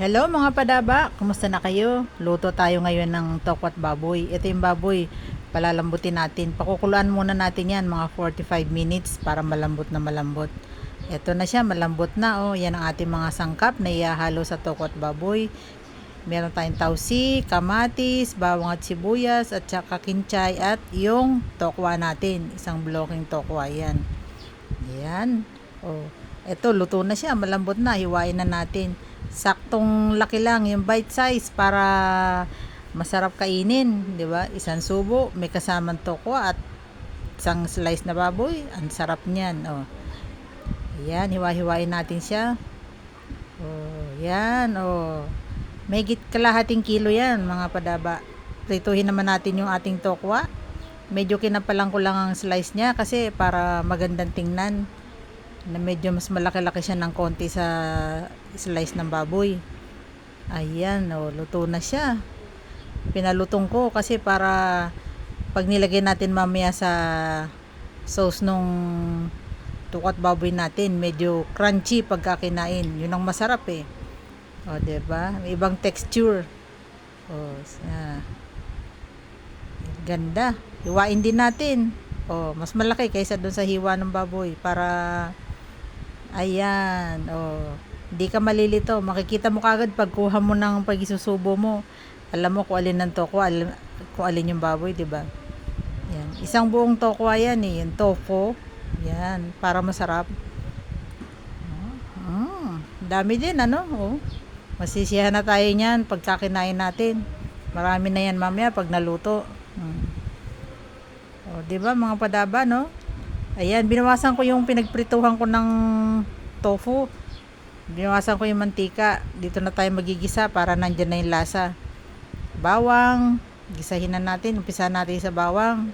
Hello mga padaba, kumusta na kayo? Luto tayo ngayon ng tokwat baboy. Ito yung baboy, palalambutin natin. Pakukuluan muna natin yan mga 45 minutes para malambot na malambot. Ito na siya, malambot na. Oh, yan ang ating mga sangkap na ihahalo sa tokwat baboy. Meron tayong tausi, kamatis, bawang at sibuyas, at saka kinchay at yung tokwa natin. Isang blocking tokwa yan. Yan. Oh, ito luto na siya, malambot na. Hiwain na natin. Saktong laki lang yung bite size para masarap kainin, 'di ba? Isang subo, may kasamang tokwa at isang slice na baboy. Ang sarap niyan, oh. Ayan, hiwa-hiwain natin siya. Oh, yan, oh. May git kalahating kilo yan, mga padaba. Prituhin naman natin yung ating tokwa. Medyo kinapalang ko lang ang slice niya kasi para magandang tingnan na medyo mas malaki-laki siya ng konti sa slice ng baboy. Ayan, oh, luto na siya. Pinalutong ko kasi para pag nilagay natin mamaya sa sauce nung tukat baboy natin, medyo crunchy pagkakinain. Yun ang masarap eh. O, oh, ba? May ibang texture. Oh, yeah. Ganda. Hiwain din natin. Oh, mas malaki kaysa doon sa hiwa ng baboy para Ayan, oh. Hindi ka malilito. Makikita mo kagad pagkuha mo ng pagisusubo mo. Alam mo kung alin ng tokwa, alam, kung alin yung baboy, 'di ba? Yan. Isang buong tokwa 'yan eh, yung tofu. Yan, para masarap. Mm, dami din ano, oh. Masisiyahan na tayo niyan pagkakinain natin. Marami na yan mamaya pag naluto. Hmm. Oh, 'di ba mga padaba, no? Ayan, binawasan ko yung pinagprituhan ko ng tofu. Binawasan ko yung mantika. Dito na tayo magigisa para nandyan na yung lasa. Bawang. Gisahin na natin. Umpisa natin sa bawang.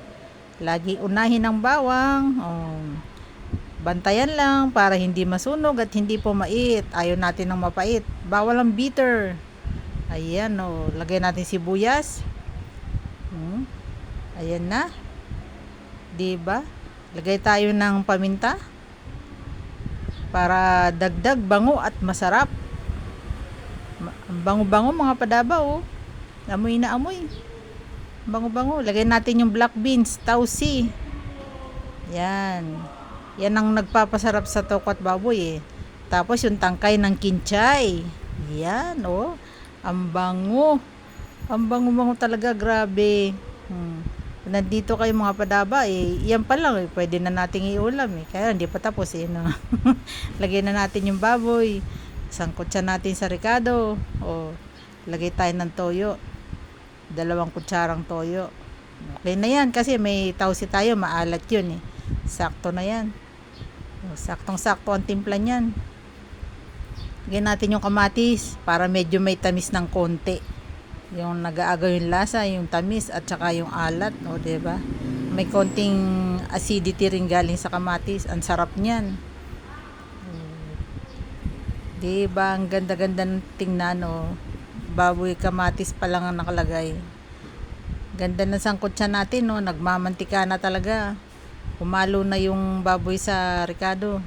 Lagi unahin ang bawang. Oh. Bantayan lang para hindi masunog at hindi po mait. Ayaw natin ng mapait. Bawal ang bitter. Ayan, oh. Lagay natin sibuyas. Hmm. Ayan na. 'Di ba? Lagay tayo ng paminta para dagdag bango at masarap. Ang bango-bango mga padaba oh. Amoy na amoy. Bango-bango. Lagay natin yung black beans, tausi. Yan. Yan ang nagpapasarap sa tokwat baboy eh. Tapos yung tangkay ng kinchay. Yan oh. Ang bango. Ang bango-bango talaga, grabe. Hmm nandito kayo mga padaba, eh, yan pa lang, eh, pwede na nating iulam, eh. Kaya hindi pa tapos, eh, no? Lagyan na natin yung baboy, sangkot siya natin sa ricado, o lagay tayo ng toyo, dalawang kutsarang toyo. Okay na yan, kasi may tausi tayo, maalat yun, eh. Sakto na yan. Saktong-sakto ang timpla niyan. Lagyan natin yung kamatis, para medyo may tamis ng konti yung nag-aagaw yung lasa, yung tamis at saka yung alat, no, 'di ba? May konting acidity rin galing sa kamatis. Ang sarap niyan. 'Di ba? Ang ganda-ganda ng tingnan, no. Baboy kamatis pa lang ang nakalagay. Ganda ng sangkot siya natin, no. Nagmamantika na talaga. Kumalo na yung baboy sa Ricardo.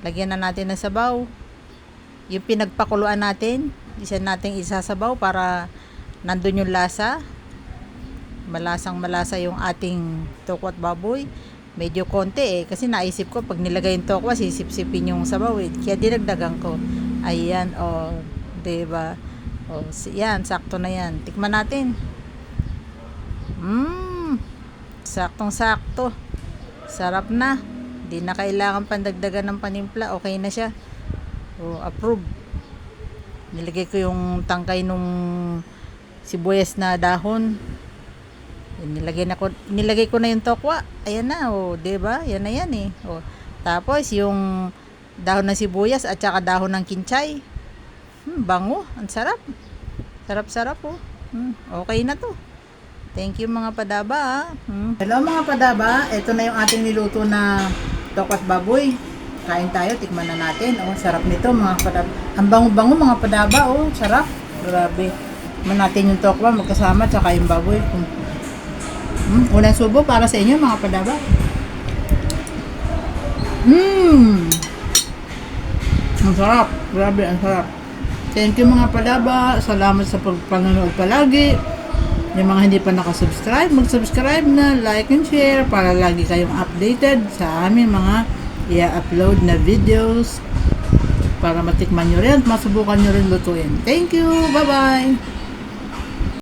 Lagyan na natin ng sabaw. Yung pinagpakuluan natin, isa nating isasabaw para nandun yung lasa. Malasang malasa yung ating tokwa baboy. Medyo konti eh kasi naisip ko pag nilagay yung tokwa sisip-sipin yung sabaw eh. Kaya dinagdagan ko. Ayan o oh, diba? O oh, yan sakto na yan. Tikman natin. Mmm saktong sakto. Sarap na. Di na kailangan pandagdagan ng panimpla. Okay na siya. O oh, approve. Nilagay ko yung tangkay nung sibuyas na dahon. Nilagay na ko nilagay ko na yung tokwa. Ayan na oh, 'di ba? Yan na yan eh. Oh. Tapos yung dahon ng sibuyas at saka dahon ng kinchay. Hmm, bango, ang sarap. Sarap-sarap oh. Hmm, okay na 'to. Thank you mga padaba. Ah. Hmm. Hello mga padaba, ito na yung ating niluto na tokwat baboy. Kain tayo, tikman na natin. Oh, sarap nito mga padaba. Ang bango-bango mga padaba, oh, sarap. Grabe. Tikman natin yung tokwa magkasama tsaka yung baboy. Hmm, unang subo para sa inyo mga padaba. Mmm! Ang sarap. Grabe, ang sarap. Thank you mga palaba. Salamat sa pagpanonood palagi. Yung mga hindi pa nakasubscribe, mag-subscribe na, like and share para lagi kayong updated sa aming mga i-upload na videos para matikman nyo rin at masubukan nyo rin lutuin. Thank you! Bye-bye!